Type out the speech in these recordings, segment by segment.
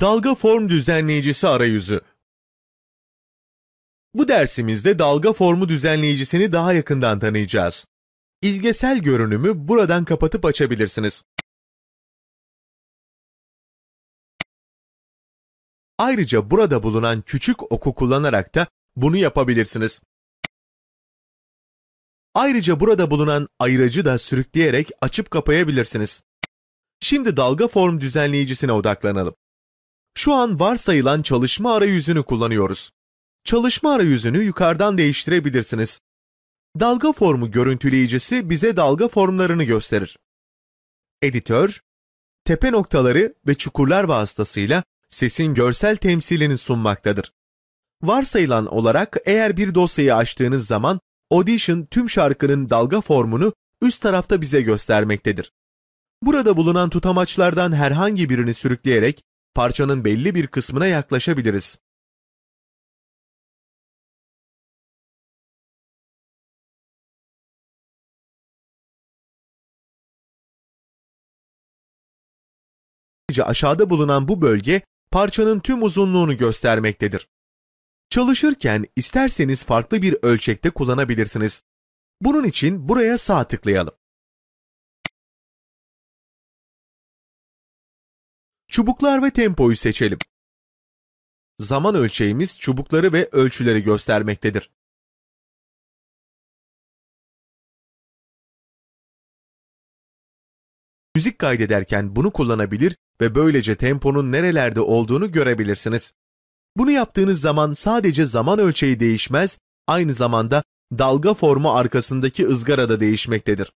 Dalga form düzenleyicisi arayüzü. Bu dersimizde dalga formu düzenleyicisini daha yakından tanıyacağız. İzgesel görünümü buradan kapatıp açabilirsiniz. Ayrıca burada bulunan küçük oku kullanarak da bunu yapabilirsiniz. Ayrıca burada bulunan ayıracı da sürükleyerek açıp kapayabilirsiniz. Şimdi dalga form düzenleyicisine odaklanalım. Şu an varsayılan çalışma arayüzünü kullanıyoruz. Çalışma arayüzünü yukarıdan değiştirebilirsiniz. Dalga formu görüntüleyicisi bize dalga formlarını gösterir. Editör, tepe noktaları ve çukurlar vasıtasıyla sesin görsel temsilini sunmaktadır. Varsayılan olarak eğer bir dosyayı açtığınız zaman Audition tüm şarkının dalga formunu üst tarafta bize göstermektedir. Burada bulunan tutamaçlardan herhangi birini sürükleyerek parçanın belli bir kısmına yaklaşabiliriz. Ayrıca aşağıda bulunan bu bölge parçanın tüm uzunluğunu göstermektedir. Çalışırken isterseniz farklı bir ölçekte kullanabilirsiniz. Bunun için buraya sağ tıklayalım. Çubuklar ve tempoyu seçelim. Zaman ölçeğimiz çubukları ve ölçüleri göstermektedir. Müzik kaydederken bunu kullanabilir ve böylece temponun nerelerde olduğunu görebilirsiniz. Bunu yaptığınız zaman sadece zaman ölçeği değişmez, aynı zamanda dalga formu arkasındaki ızgara da değişmektedir.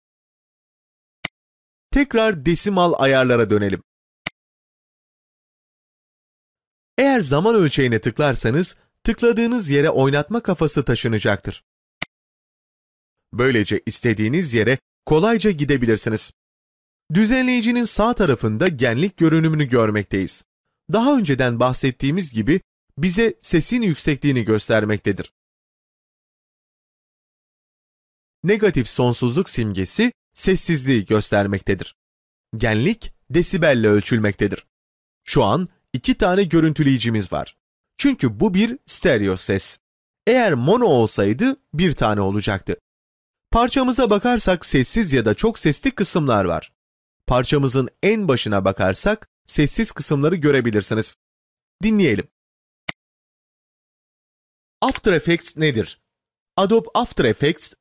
Tekrar desimal ayarlara dönelim. Eğer zaman ölçeğine tıklarsanız, tıkladığınız yere oynatma kafası taşınacaktır. Böylece istediğiniz yere kolayca gidebilirsiniz. Düzenleyicinin sağ tarafında genlik görünümünü görmekteyiz. Daha önceden bahsettiğimiz gibi bize sesin yüksekliğini göstermektedir. Negatif sonsuzluk simgesi sessizliği göstermektedir. Genlik desibelle ölçülmektedir. Şu an iki tane görüntüleyicimiz var. Çünkü bu bir stereo ses. Eğer mono olsaydı bir tane olacaktı. Parçamıza bakarsak sessiz ya da çok sesli kısımlar var. Parçamızın en başına bakarsak sessiz kısımları görebilirsiniz. Dinleyelim. After Effects nedir? Adobe After Effects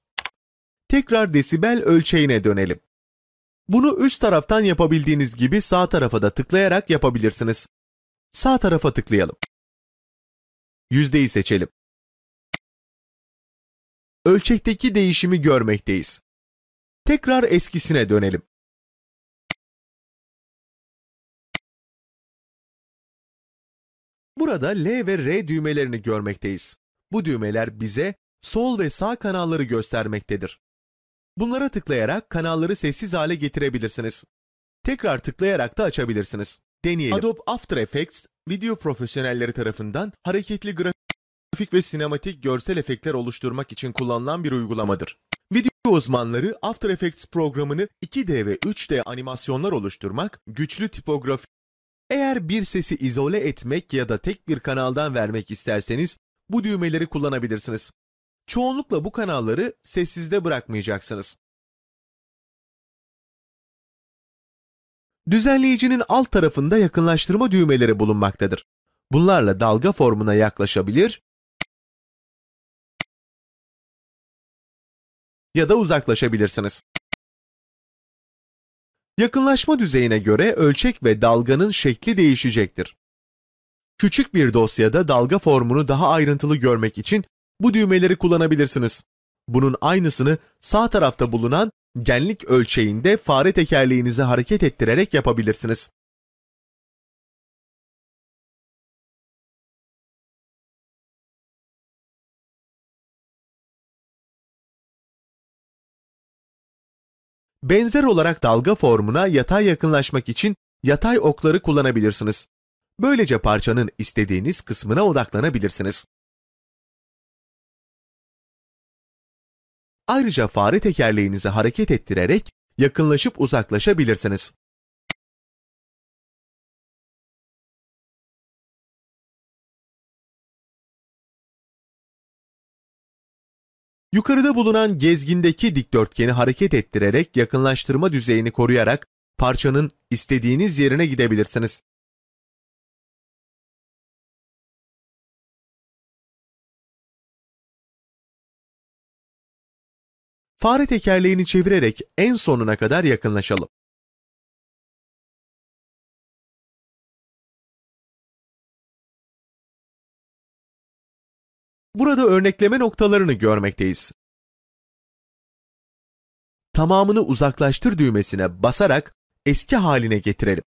Tekrar desibel ölçeğine dönelim. Bunu üst taraftan yapabildiğiniz gibi sağ tarafa da tıklayarak yapabilirsiniz. Sağ tarafa tıklayalım. Yüzdeyi seçelim. Ölçekteki değişimi görmekteyiz. Tekrar eskisine dönelim. Burada L ve R düğmelerini görmekteyiz. Bu düğmeler bize sol ve sağ kanalları göstermektedir. Bunlara tıklayarak kanalları sessiz hale getirebilirsiniz. Tekrar tıklayarak da açabilirsiniz. Deneyelim. Adobe After Effects, video profesyonelleri tarafından hareketli grafik ve sinematik görsel efektler oluşturmak için kullanılan bir uygulamadır. Video uzmanları After Effects programını 2D ve 3D animasyonlar oluşturmak, güçlü tipografi, eğer bir sesi izole etmek ya da tek bir kanaldan vermek isterseniz bu düğmeleri kullanabilirsiniz. Çoğunlukla bu kanalları sessizde bırakmayacaksınız. Düzenleyicinin alt tarafında yakınlaştırma düğmeleri bulunmaktadır. Bunlarla dalga formuna yaklaşabilir ya da uzaklaşabilirsiniz. Yakınlaşma düzeyine göre ölçek ve dalganın şekli değişecektir. Küçük bir dosyada dalga formunu daha ayrıntılı görmek için bu düğmeleri kullanabilirsiniz. Bunun aynısını sağ tarafta bulunan genlik ölçeğinde fare tekerleğinizi hareket ettirerek yapabilirsiniz. Benzer olarak dalga formuna yatay yakınlaşmak için yatay okları kullanabilirsiniz. Böylece parçanın istediğiniz kısmına odaklanabilirsiniz. Ayrıca fare tekerleğinizi hareket ettirerek yakınlaşıp uzaklaşabilirsiniz. Yukarıda bulunan gezgindeki dikdörtgeni hareket ettirerek yakınlaştırma düzeyini koruyarak parçanın istediğiniz yerine gidebilirsiniz. Fare tekerleğini çevirerek en sonuna kadar yakınlaşalım. Burada örnekleme noktalarını görmekteyiz. Tamamını uzaklaştır düğmesine basarak eski haline getirelim.